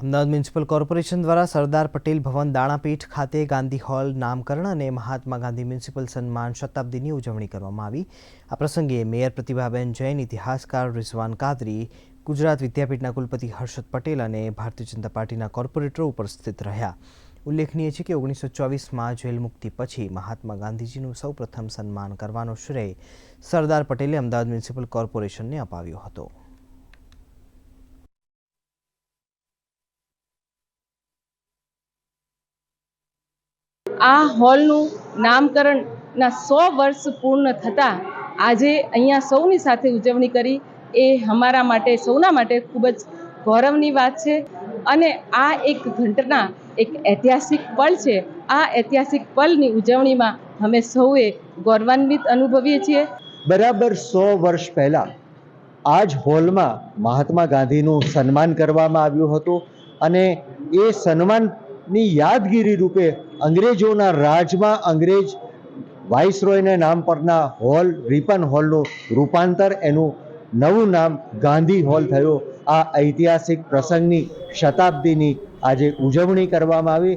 Ahmedabad municipal corporation દ્વારા સરદાર પટેલ ભવન દાણાપીઠ ખાતે Gandhi hall નામકરણ અને મહાત્મા ગાંધી મ્યુનિસિપલ સન્માન શતાબ્દીની ઉજવણી કરવામાં આવી. આ પ્રસંગે મેયર પ્રતિભાબેન જૈન, ઇતિહાસકાર રિઝવાન કાદરી, ગુજરાત વિદ્યાપીઠના કુલપતિ હર્ષદ પટેલ અને ભારતીય જનતા પાર્ટીના કોર્પોરેટરો ઉપસ્થિત રહ્યા. ઉલ્લેખનીય છે કે ઓગણીસો ચોવીસમાં જેલ મુક્તિ પછી મહાત્મા ગાંધીજીનું સૌપ્રથમ સન્માન કરવાનો શ્રેય સરદાર પટેલે અમદાવાદ મ્યુનિસિપલ કોર્પોરેશનને અપાવ્યો હતો. આ હોલનું નામકરણના સો વર્ષ પૂર્ણ થતાં આજે અહીંયા સૌની સાથે ઉજવણી કરી. એ અમારા માટે, સૌના માટે ખૂબ જ ગૌરવની વાત છે. અને આ એક ઘટના એક ઐતિહાસિક પલ છે. આ ઐતિહાસિક પલની ઉજવણીમાં અમે સૌએ ગૌરવાન્વિત અનુભવીએ છીએ. બરાબર સો વર્ષ પહેલાં આ જ હોલમાં મહાત્મા ગાંધીનું સન્માન કરવામાં આવ્યું હતું. અને એ સન્માનની યાદગીરી રૂપે અંગ્રેજોના રાજમાં અંગ્રેજ વાઇસરોયના નામ પરના હોલ, રિપન હોલનું રૂપાંતર, એનું નવું નામ ગાંધી હોલ થયું. આ ઐતિહાસિક પ્રસંગની શતાબ્દીની આજે ઉજવણી કરવામાં આવી.